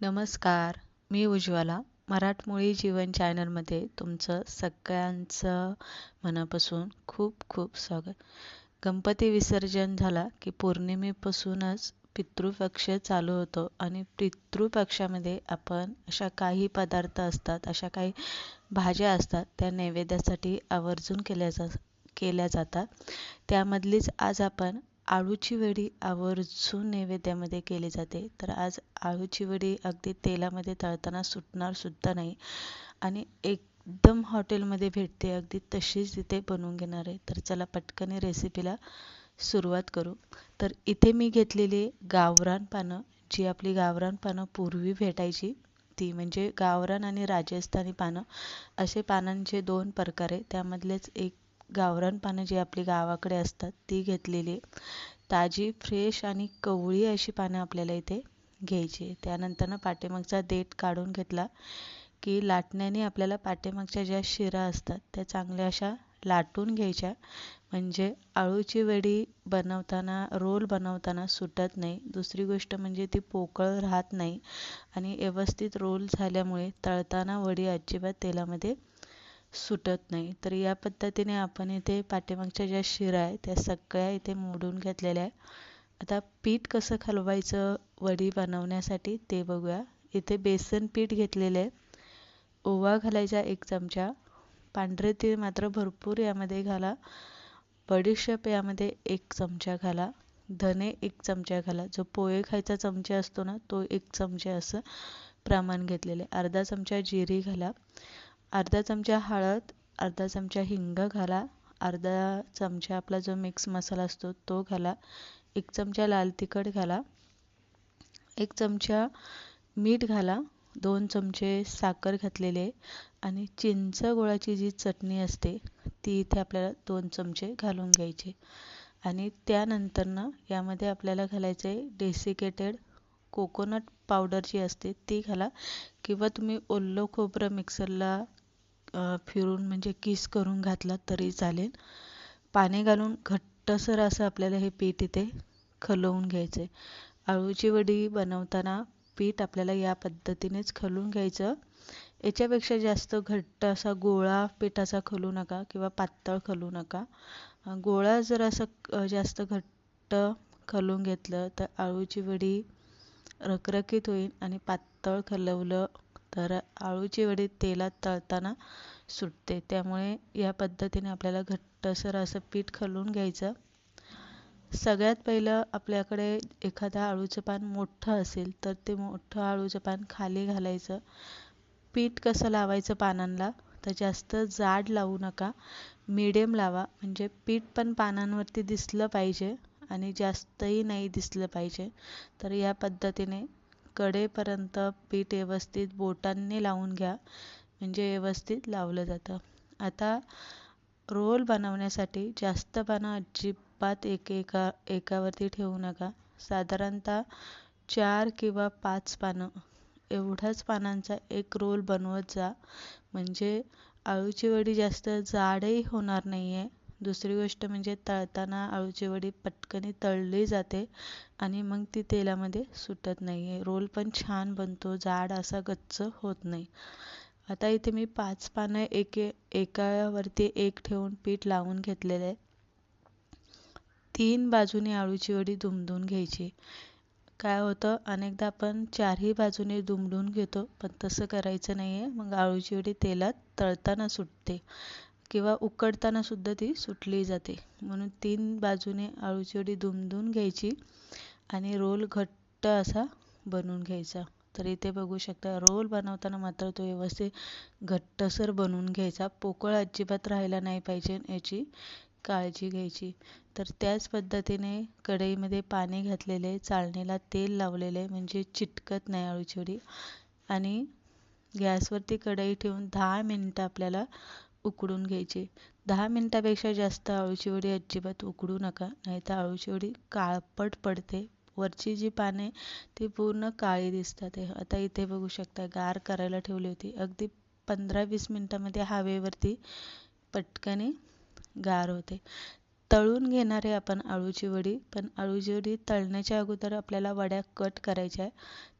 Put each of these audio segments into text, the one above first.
नमस्कार मी उज्ज्वला. मराठमोळी जीवन चॅनलमध्ये तुमचं सगळ्यांचं मनापासून खूप खूप स्वागत. गणपती विसर्जन झाला की पौर्णिमेपासूनच पितृपक्ष चालू होतो आणि पितृपक्षामध्ये आपण अशा काही पदार्थ असतात अशा काही भाज्या असतात त्या नैवेद्यासाठी आवर्जून केल्या जा केल्या जातात. त्यामधलीच आज आपण आळूची वडी आवर्जून नैवेद्यामध्ये केली जाते. तर आज आळूची वडी अगदी तेलामध्ये तळताना सुटणारसुद्धा नाही आणि एकदम हॉटेलमध्ये भेटते अगदी तशीच तिथे बनवून घेणार आहे. तर चला पटकन रेसिपीला सुरुवात करू. तर इथे मी घेतलेली गावरान पानं जी आपली गावरान पानं पूर्वी भेटायची ती म्हणजे गावरान आणि राजस्थानी पानं असे पानांचे दोन प्रकार आहे. त्यामधलेच एक गावरान पानं जी आपली गावाकडे असतात ती घेतलेली ताजी फ्रेश आणि कवळी अशी पानं आपल्याला इथे घ्यायची त्यानंतरनं पाठीमागचा देठ काढून घेतला की लाटण्याने आपल्याला पाठीमागच्या ज्या शिरा असतात त्या चांगल्या अशा लाटून घ्यायच्या. म्हणजे आळूची वडी बनवताना रोल बनवताना सुटत नाही. दुसरी गोष्ट म्हणजे ती पोकळ राहत नाही आणि व्यवस्थित रोल झाल्यामुळे तळताना वडी अजिबात तेलामध्ये सुटत नाही. तर या पद्धतीने आपण इथे पाठीमागच्या ज्या शिरा आहे त्या सगळ्या इथे मोडून घेतलेल्या आहे आता पीठ कसं खलवायचं वडी बनवण्यासाठी ते बघूया. इथे बेसन पीठ घेतलेलं आहे. ओवा घालायचा एक चमचा. पांढरे तीळ मात्र भरपूर यामध्ये घाला. बडीशेप यामध्ये एक चमचा घाला. धने एक चमचा घाला. जो पोहे खायचा चमचा असतो ना तो एक चमचा असं प्रमाण घेतलेले अर्धा चमचा जिरी घाला. अर्धा चमचा हळद अर्धा चमचा हिंग घाला अर्धा चमचा आपला जो मिक्स मसाला असतो तो घाला एक चमचा लाल तिखट घाला एक चमचा मीठ घाला दोन चमचे साखर घातलेले आणि चिंच गोळाची जी चटणी असते ती इथे आपल्याला दोन चमचे घालून घ्यायचे. आणि त्यानंतरनं यामध्ये आपल्याला घालायचं आहे डेसिकेटेड कोकोनट पावडर जी असते ती घाला. किंवा तुम्ही ओलं खोबरं मिक्सरला फिरून म्हणजे किस करून घातला तरी चालेल. पाणी घालून घट्टसर असं आपल्याला हे पीठ इथे खलवून घ्यायचं आहे अळूची वडी बनवताना पीठ आपल्याला या पद्धतीनेच खलून घ्यायचं. याच्यापेक्षा जास्त घट्ट असा गोळा पिठाचा खलू नका किंवा पातळ खलू नका. गोळा जर असं जास्त घट्ट खलून घेतलं तर अळूची वडी रखरखीत होईल आणि पातळ खलवलं तर अळूची वडी तेलात तळताना सुटते. त्यामुळे या पद्धतीने आपल्याला घट्टसर असं पीठ खलून घ्यायचं. सगळ्यात पहिलं आपल्याकडे एखादं आळूचं पान मोठं असेल तर ते मोठं आळूचं पान खाली घालायचं. पीठ कसं लावायचं पानांना तर जास्त जाड लावू नका. मिडियम लावा. म्हणजे पीठ पण पानांवरती दिसलं पाहिजे आणि जास्तही नाही दिसलं पाहिजे. तर या पद्धतीने कडेपर्यंत पीठ व्यवस्थित बोटांनी लावून घ्या. म्हणजे व्यवस्थित लावलं जातं. आता रोल बनवण्यासाठी जास्त पानं अजिबात एक एका एकावरती ठेवू नका. साधारणतः चार किंवा पाच पानं. एवढ्याच पानांचा एक रोल बनवत जा. म्हणजे अळूची वडी जास्त जाडही होणार नाही आहे दुसरी गोष्ट म्हणजे तळताना अळूची वडी पटकन तळली जाते आणि मग ती तेलामध्ये सुटत नाही. आहे रोल पण छान बनतो जाड असा गच्च होत नाही. आता इथे मी पाच पानं एके एकावरती एक ठेवून पीठ लावून घेतलेलं. आहे तीन बाजूने आळूची वडी दुमडून घ्यायची. काय होतं? अनेकदा आपण चारही बाजूने दुमडून घेतो पण तसं करायचं नाही आहे मग आळूची वडी तेलात तळताना सुटते. किंवा उकडताना सुद्धा ती सुटली जाते. म्हणून तीन बाजूने आळूची वडी दुमदून घ्यायची आणि रोल घट्ट असा बनवून घ्यायचा. तर इथे बघू शकता रोल बनवताना मात्र तो व्यवस्थित घट्टसर बनवून घ्यायचा. पोकळ अजिबात राहायला नाही पाहिजे याची काळजी घ्यायची. तर त्याच पद्धतीने कढईमध्ये पाणी घातलेले चाळणीला तेल लावलेले म्हणजे चिटकत नाही आळूची वडी आणि गॅसवरती कढई ठेवून दहा मिनटं आपल्याला उकडून घ्यायची. दहा मिनटापेक्षा जास्त आळूची वडी अजिबात उकडू नका नाहीतर आळूची वडी काळपट पडते. वरची जी पाने ती पूर्ण काळी दिसतात. आता इथे बघू शकता गार करायला ठेवली होती. अगदी पंधरा वीस मिनटामध्ये हवेवरती पटकने गार होते. तळून घेणार आहे आपण आळूची वडी पण आळूची वडी तळण्याच्या अगोदर आपल्याला वड्या कट करायच्या आहे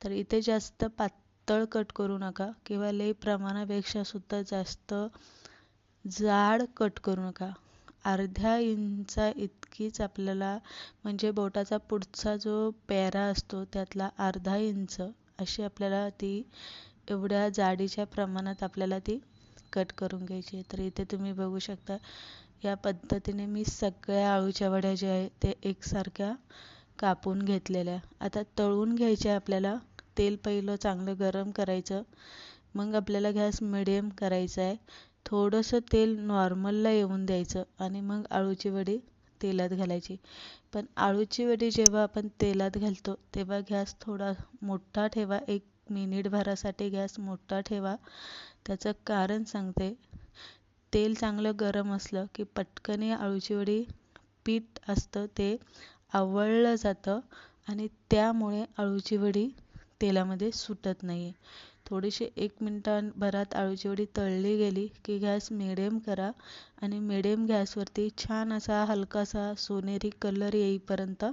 तर इथे जास्त पातळ कट करू नका किंवा लई प्रमाणापेक्षा सुद्धा जास्त जाड कट करू नका. अर्ध्या इंचा इतकीच आपल्याला म्हणजे बोटाचा पुढचा जो पेरा असतो त्यातला अर्धा इंच अशी आपल्याला ती एवढ्या जाडीच्या प्रमाणात आपल्याला ती कट करून घ्यायची तर इथे तुम्ही बघू शकता या पद्धतीने मी सगळ्या आळूच्या वड्या ज्या आहे ते एकसारख्या कापून घेतलेल्या. आता तळून घ्यायच्या आपल्याला तेल पहिलं चांगलं गरम करायचं. मग आपल्याला गॅस मिडियम करायचा आहे. थोडंसं तेल नॉर्मलला येऊन द्यायचं आणि मग आळूची वडी तेलात घालायची. पण आळूची वडी जेव्हा आपण तेलात घालतो तेव्हा गॅस थोडा मोठा ठेवा. एक मिनिटभरासाठी गॅस मोठा ठेवा. त्याचं कारण सांगते. तेल चांगलं गरम असलं की पटकन आळूची वडी पीठ असतं ते आवळलं जातं आणि त्यामुळे आळूची वडी तेलामध्ये सुटत नाही आहे थोडीशी एक मिनटांभरात आळूची वडी तळली गेली की गॅस मिडियम करा आणि मिडियम गॅसवरती छान असा हलकासा सोनेरी कलर येईपर्यंत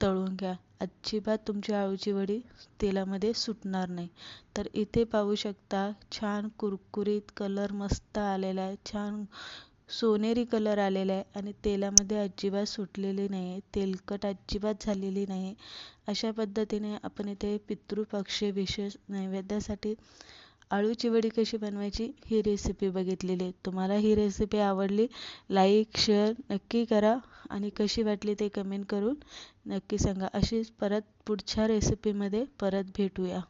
तळून घ्या. अजिबात तुमची आळूची वडी तेलामध्ये सुटणार नाही. तर इथे पाहू शकता छान कुरकुरीत कलर मस्त आलेला आहे. छान सोनेरी कलर आलेला आहे आणि तेलामध्ये अजिबात सुटलेली नाही आहे तेलकट अजिबात झालेली नाही अशा पद्धतीने आपण इथे पितृपक्षी विशेष नैवेद्यासाठी आळूची वडी कशी बनवायची ही रेसिपी बघितलेली आहे. तुम्हाला ही रेसिपी आवडली लाईक शेअर नक्की करा आणि कशी वाटली ते कमेंट करून नक्की सांगा. अशीच परत पुढच्या रेसिपीमध्ये परत भेटूया.